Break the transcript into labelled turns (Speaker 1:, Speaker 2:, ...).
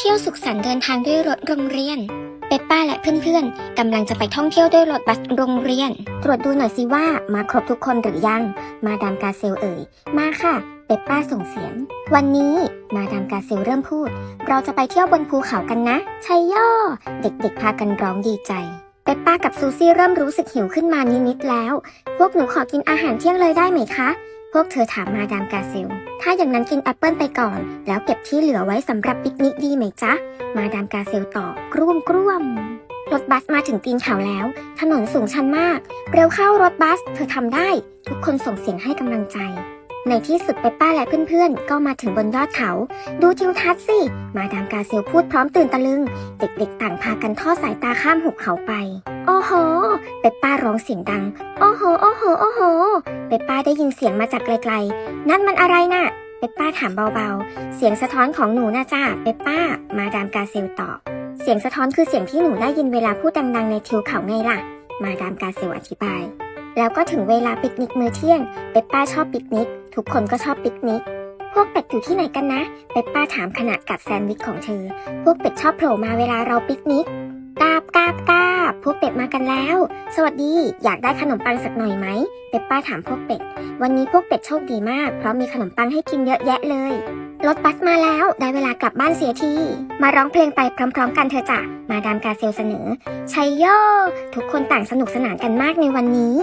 Speaker 1: เที่ยวสุขสันต์เดินทางด้วยรถโรงเรียน เปปป้าและเพื่อนๆกำลังจะไปท่องเที่ยวด้วยรถบัสโรงเรียน ตรวจดูหน่อยสิว่ามาครบทุกคนหรือยัง มาดามกาเซลเอ่ย มาค่ะ เปปป้าส่งเสียง วันนี้มาดามกาเซลเริ่มพูด เราจะไปเที่ยวบนภูเขากันนะชัยย่อ เด็กๆพากันร้องดีใจเปปป้ากับซูซี่เริ่มรู้สึกหิวขึ้นมานิดๆแล้ว พวกหนูขอกินอาหารเที่ยงเลยได้ไหมคะ พวกเธอถามมาดามกาเซล ถ้าอย่างนั้นกินแอปเปิลไปก่อน แล้วเก็บที่เหลือไว้สำหรับปิกนิกดีไหมจ๊ะ มาดามกาเซลตอบกรุ่มกรุ่มรถบัสมาถึงตีนเขาแล้ว ถนนสูงชันมาก เร็วเข้ารถบัส เธอทำได้ ทุกคนส่งเสียงให้กำลังใจ ในที่สุดเปปป้าและเพื่อนๆ ก็มาถึงบนยอดเขา ดูทิวทัศน์สิ มาดามกาเซลพูดพร้อมตื่นตะลึง เด็กๆต่างพากันทอดสายตาข้ามหุบเขาไป โอ้โห เปปป้าร้องเสียงดัง โอ้โห โอ้โห โอ้โห เปปป้าได้ยินเสียงมาจากไกลๆ นั่นมันอะไรน่ะ เปปป้าถามเบาๆ เสียงสะท้อนของหนูนะจ้าเปปป้า มาดามกาเซลตอบ เสียงสะท้อนคือเสียงที่หนูได้ยินเวลาพูดดังๆในทิวเขาไงล่ะ มาดามกาเซลอธิบาย แล้วก็ถึงเวลาปิกนิกมื้อเที่ยง เปปป้าชอบปิกนิก ทุกคนก็ชอบปิกนิกพวกเป็ดอยู่ที่ไหนกันนะ เปปป้าถามขณะกัดแซนด์วิชของเธอ พวกเป็ดชอบโผล่มาเวลาเราปิกนิก กาบกาบกาบพวกเป็ดมากันแล้ว สวัสดี อยากได้ขนมปังสักหน่อยไหม เป็ดป้าถามพวกเป็ด วันนี้พวกเป็ดโชคดีมาก เพราะมีขนมปังให้กินเยอะแยะเลย รถบัสมาแล้ว ได้เวลากลับบ้านเสียที มาร้องเพลงไปพร้อม ๆ กันเธอจ้ะ มาดามกาเซลเสนอชัยโย ทุกคนต่างสนุกสนานกันมากในวันนี้